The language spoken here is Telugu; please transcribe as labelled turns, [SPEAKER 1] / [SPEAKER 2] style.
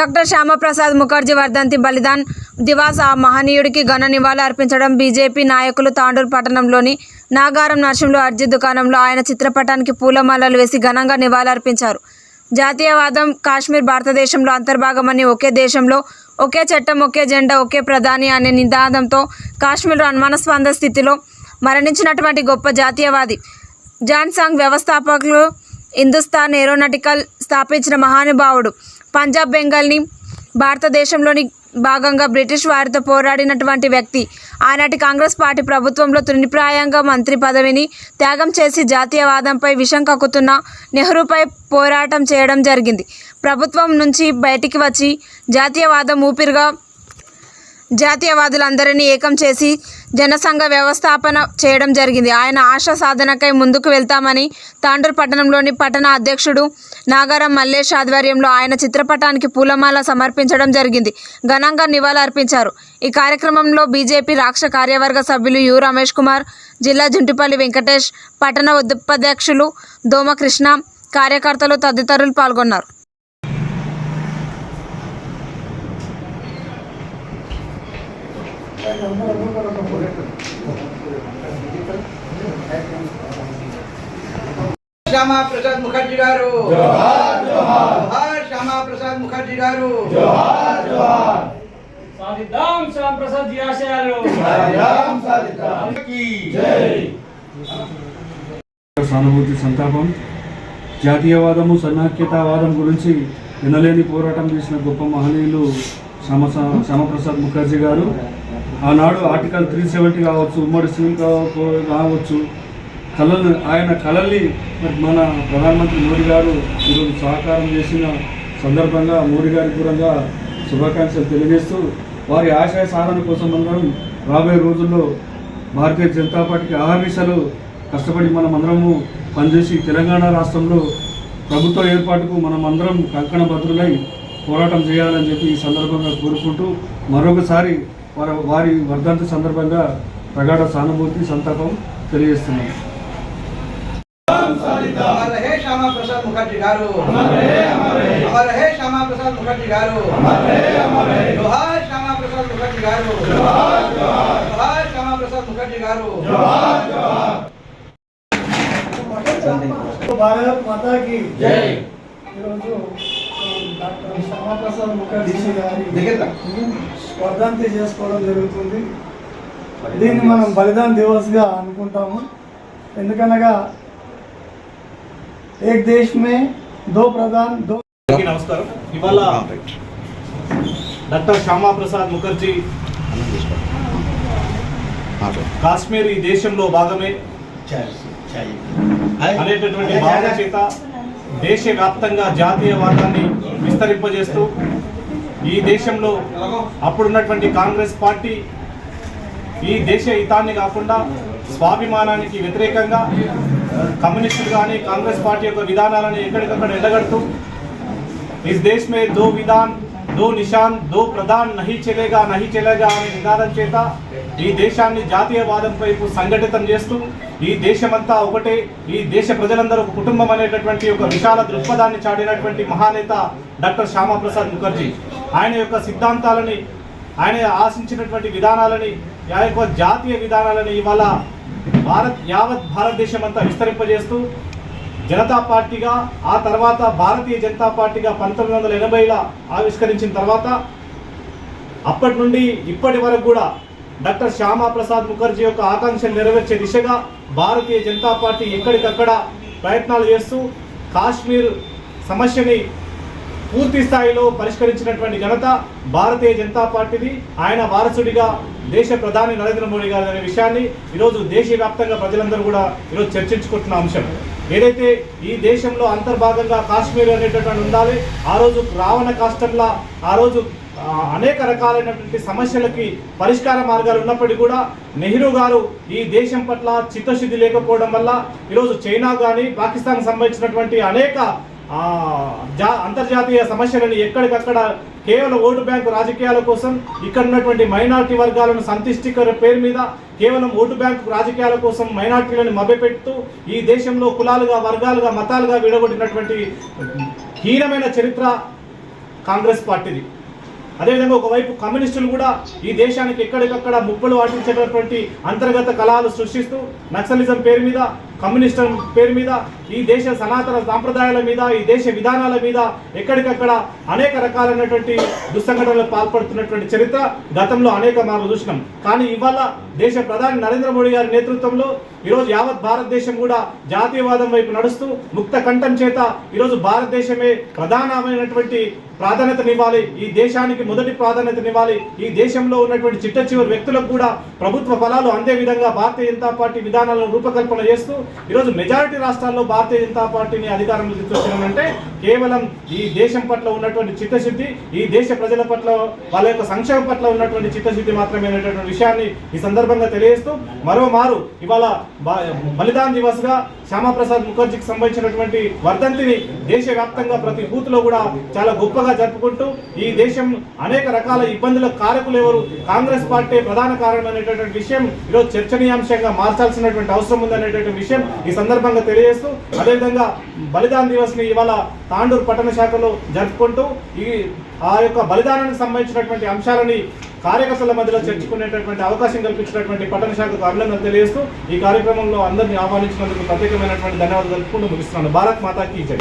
[SPEAKER 1] డాక్టర్ శ్యామప్రసాద్ ముఖర్జీ వర్ధంతి బలిదాన్ దివాస్ ఆ మహనీయుడికి ఘన నివాళులు అర్పించడం బీజేపీ నాయకులు తాండూరు పట్టణంలోని నాగారం నర్సింలో అర్జీ దుకాణంలో ఆయన చిత్రపటానికి పూలమాలలు వేసి ఘనంగా నివాళులర్పించారు జాతీయవాదం కాశ్మీర్ భారతదేశంలో అంతర్భాగమని ఒకే దేశంలో ఒకే చట్టం ఒకే జెండా ఒకే ప్రధాని అనే నినాదంతో కాశ్మీర్లో అనుమానాస్పద స్థితిలో మరణించినటువంటి గొప్ప జాతీయవాది. జాన్సాంగ్ వ్యవస్థాపకులు హిందుస్థాన్ ఏరోనాటికల్ స్థాపించిన మహానుభావుడు. పంజాబ్ బెంగాల్ని భారతదేశంలోని భాగంగా బ్రిటిష్ వారితో పోరాడినటువంటి వ్యక్తి. ఆనాటి కాంగ్రెస్ పార్టీ ప్రభుత్వంలో తృణప్రాయంగా మంత్రి పదవిని త్యాగం చేసి జాతీయవాదంపై విషం కక్కుతున్న నెహ్రూపై పోరాటం చేయడం జరిగింది. ప్రభుత్వం నుంచి బయటికి వచ్చి జాతీయవాదం ఊపిరిగా జాతీయవాదులందరినీ ఏకం చేసి జనసంఘ వ్యవస్థాపన చేయడం జరిగింది. ఆయన ఆశ సాధనకై ముందుకు వెళ్తామని తాండూరు పట్టణంలోని పట్టణ అధ్యక్షుడు నాగారం మల్లేష్ ఆధ్వర్యంలో ఆయన చిత్రపటానికి పూలమాల సమర్పించడం జరిగింది. ఘనంగా నివాళులర్పించారు. ఈ కార్యక్రమంలో బీజేపీ రాష్ట్ర కార్యవర్గ సభ్యులు యు రమేష్ కుమార్ జిల్లా జుంటిపల్లి వెంకటేష్ పట్టణ ఉపాధ్యక్షులు దోమకృష్ణ కార్యకర్తలు తదితరులు పాల్గొన్నారు.
[SPEAKER 2] శ్యామా ప్రసాద్ ముఖర్జీ గారు. శ్యామా ప్రసాద్ ముఖర్జీ గారు.
[SPEAKER 3] సాధిద్దాం శ్యామ్ ప్రసాద్ ఆశయాలు.
[SPEAKER 4] సానుభూతి సంతాపం. జాతీయవాదము సన్నాఖ్యతావాదం గురించి వినలేని పోరాటం చేసిన గొప్ప మహనీయులు శ్యామ శ్యామప్రసాద్ ముఖర్జీ గారు. ఆనాడు ఆర్టికల్ త్రీ సెవెంటీ కావచ్చు ఉమ్మడి సివిల్ కావ- కావచ్చు కళలు ఆయన కళల్ని మరి మన ప్రధానమంత్రి మోడీ గారు ఈరోజు సహకారం చేసిన సందర్భంగా మోడీ గారి దూరంగా శుభాకాంక్షలు తెలియజేస్తూ వారి ఆశయ సాధన కోసం అందరం రాబోయే రోజుల్లో భారతీయ జనతా పార్టీకి ఆహర్నిశలు కష్టపడి మనం అందరము పనిచేసి తెలంగాణ రాష్ట్రంలో ప్రభుత్వ ఏర్పాటుకు మనం అందరం కంకణ భద్రులై పోరాటం చేయాలని చెప్పి ఈ సందర్భంగా కోరుకుంటూ మరొకసారి వారి వారి వర్ధంతి సందర్భంగా ప్రగాఢ సానుభూతి సంతాపం తెలియజేస్తున్నాను
[SPEAKER 2] అమర్ రహే శ్యామా ప్రసాద్ ముఖర్జీ గారు. అమర్ రహే శ్యామా ప్రసాద్ ముఖర్జీ గారు. జోహార్ శ్యామా ప్రసాద్ ముఖర్జీ గారు. జోహార్ శ్యామా ప్రసాద్ ముఖర్జీ గారు.
[SPEAKER 5] భారత్ మాతా కి జై. ఈరోజు డాక్టర్ శ్యామాప్రసాద్ ముఖర్జీ గారి వర్ధంతి చేసుకోవడం జరుగుతుంది. దీన్ని మనం బలిదాన్ దివస్గా అనుకుంటాము. ఎందుకనగా ఏక్ దేశ్ మే దో ప్రధాన్ దో
[SPEAKER 6] నమస్కారం. ఇవాళ డాక్టర్ శ్యామా ప్రసాద్ ముఖర్జీ కాశ్మీర్ ఈ దేశంలో భాగమే. అనేటటువంటి భావన చేత దేశవ్యాప్తంగా జాతీయవాదాన్ని విస్తరింపజేస్తూ ఈ దేశంలో అప్పుడున్నటువంటి కాంగ్రెస్ పార్టీ ఈ దేశ హితాన్ని కాకుండా స్వాభిమానానికి వ్యతిరేకంగా కమ్యూనిస్టులు కానీ కాంగ్రెస్ పార్టీ యొక్క విధానాలను ఎక్కడికక్కడ ఎండగడుతూ ఇస్ దేశ్ మే దో విధాన్ దో నిషాన్ దో ప్రధాన్ నహి చెలేగా నహి చెలేగా అనే నినాదం చేత ఈ దేశాన్ని జాతీయవాదం వైపు సంఘటితం చేస్తూ ఈ దేశమంతా ఒకటే ఈ దేశ ప్రజలందరూ ఒక కుటుంబం అనేటటువంటి ఒక విశాల దృక్పథాన్ని చాటినటువంటి మహానేత డాక్టర్ శ్యామాప్రసాద్ ముఖర్జీ. ఆయన యొక్క సిద్ధాంతాలని ఆయన ఆశించినటువంటి విధానాలని యొక్క జాతీయ విధానాలను ఇవాళ భారత్ యావత్ భారతదేశం అంతా విస్తరింపజేస్తూ జనతా పార్టీగా ఆ తర్వాత భారతీయ జనతా పార్టీగా పంతొమ్మిది వందల ఎనభైలో ఆవిష్కరించిన తర్వాత అప్పటి నుండి ఇప్పటి వరకు కూడా డాక్టర్ శ్యామాప్రసాద్ ముఖర్జీ యొక్క ఆకాంక్షలు నెరవేర్చే దిశగా భారతీయ జనతా పార్టీ ఎక్కడికక్కడ ప్రయత్నాలు చేస్తూ కాశ్మీర్ సమస్యని పూర్తి స్థాయిలో పరిష్కరించినటువంటి ఘనత భారతీయ జనతా పార్టీది. ఆయన వారసుడిగా దేశ ప్రధాని నరేంద్ర మోడీ గారు అనే విషయాన్ని ఈరోజు దేశవ్యాప్తంగా ప్రజలందరూ కూడా ఈరోజు చర్చించుకుంటున్న అంశం. ఏదైతే ఈ దేశంలో అంతర్భాగంగా కాశ్మీర్ అనేటటువంటి ఉండాలి ఆ రోజు రావణ కాష్టంలా ఆ రోజు అనేక రకాలైనటువంటి సమస్యలకి పరిష్కార మార్గాలు ఉన్నప్పటికీ కూడా నెహ్రూ గారు ఈ దేశం పట్ల చిత్తశుద్ధి లేకపోవడం వల్ల ఈరోజు చైనా కానీ పాకిస్తాన్ సంబంధించినటువంటి అనేక జా అంతర్జాతీయ సమస్యలను ఎక్కడికక్కడ కేవలం ఓటు బ్యాంకు రాజకీయాల కోసం ఇక్కడ ఉన్నటువంటి మైనార్టీ వర్గాలను సంతిష్టికర పేరు మీద కేవలం ఓటు బ్యాంకు రాజకీయాల కోసం మైనార్టీలను మభ్యపెడుతూ ఈ దేశంలో కులాలుగా వర్గాలుగా మతాలుగా విడగొట్టినటువంటి హీనమైన చరిత్ర కాంగ్రెస్ పార్టీది. అదేవిధంగా ఒకవైపు కమ్యూనిస్టులు కూడా ఈ దేశానికి ఎక్కడికక్కడ ముప్పులు వాటించేటటువంటి అంతర్గత కళాలు సృష్టిస్తూ నక్సలిజం పేరు మీద కమ్యూనిస్టం పేరు మీద ఈ దేశ సనాతన సాంప్రదాయాల మీద ఈ దేశ విధానాల మీద ఎక్కడికక్కడ అనేక రకాలైనటువంటి దుస్సంఘటనలు పాల్పడుతున్నటువంటి చరిత్ర గతంలో అనేక మార్లు చూసినాం. కానీ ఇవాళ దేశ ప్రధాని నరేంద్ర మోడీ గారి నేతృత్వంలో ఈరోజు యావత్ భారతదేశం కూడా జాతీయవాదం వైపు నడుస్తూ ముక్త కంఠం చేత ఈరోజు భారతదేశమే ప్రధానమైనటువంటి ప్రాధాన్యతనివ్వాలి ఈ దేశానికి మొదటి ప్రాధాన్యతనివ్వాలి ఈ దేశంలో ఉన్నటువంటి చిట్ట చివరి వ్యక్తులకు కూడా ప్రభుత్వ ఫలాలు అందే విధంగా భారతీయ జనతా పార్టీ విధానాలను రూపకల్పన చేస్తూ ఈరోజు మెజారిటీ రాష్ట్రాల్లో భారతీయ జనతా పార్టీని అధికారంలో తీసుకొచ్చినామంటే కేవలం ఈ దేశం పట్ల ఉన్నటువంటి చిత్తశుద్ధి ఈ దేశ ప్రజల పట్ల వాళ్ళ యొక్క సంక్షేమం పట్ల ఉన్నటువంటి చిత్తశుద్ధి మాత్రమే అనేటటువంటి విషయాన్ని ఈ సందర్భంగా తెలియజేస్తూ మరో మారు ఇవాళ బలిదాన్ దివస్గా శ్యామాప్రసాద్ ముఖర్జీకి సంబంధించినటువంటి వర్ధంతిని దేశవ్యాప్తంగా ప్రతి బూత్లో కూడా చాలా గొప్పగా జరుపుకుంటూ ఈ దేశం అనేక రకాల ఇబ్బందులకు కారకులు ఎవరు? కాంగ్రెస్ పార్టీ ప్రధాన కారణం అనేటటువంటి విషయం ఈరోజు చర్చనీయాంశంగా మార్చాల్సినటువంటి అవసరం ఉందనేటువంటి విషయం ఈ సందర్భంగా తెలియజేస్తూ అదేవిధంగా బలిదాన్ దివస్ని ఇవాళ తాండూరు పట్టణ శాఖలో జరుపుకుంటూ ఈ ఆ యొక్క బలిదానానికి సంబంధించినటువంటి అంశాలని కార్యకర్తల మధ్యలో చర్చించుకునేటటువంటి అవకాశం కల్పించినటువంటి పట్టణ శాఖకు అభినందనలు తెలియజేస్తూ ఈ కార్యక్రమంలో అందరినీ ఆహ్వానించినందుకు ప్రత్యేకమైనటువంటి ధన్యవాదాలు తెలుపుకుంటూ ముగిస్తున్నాను. భారత్ మాతాకి జై.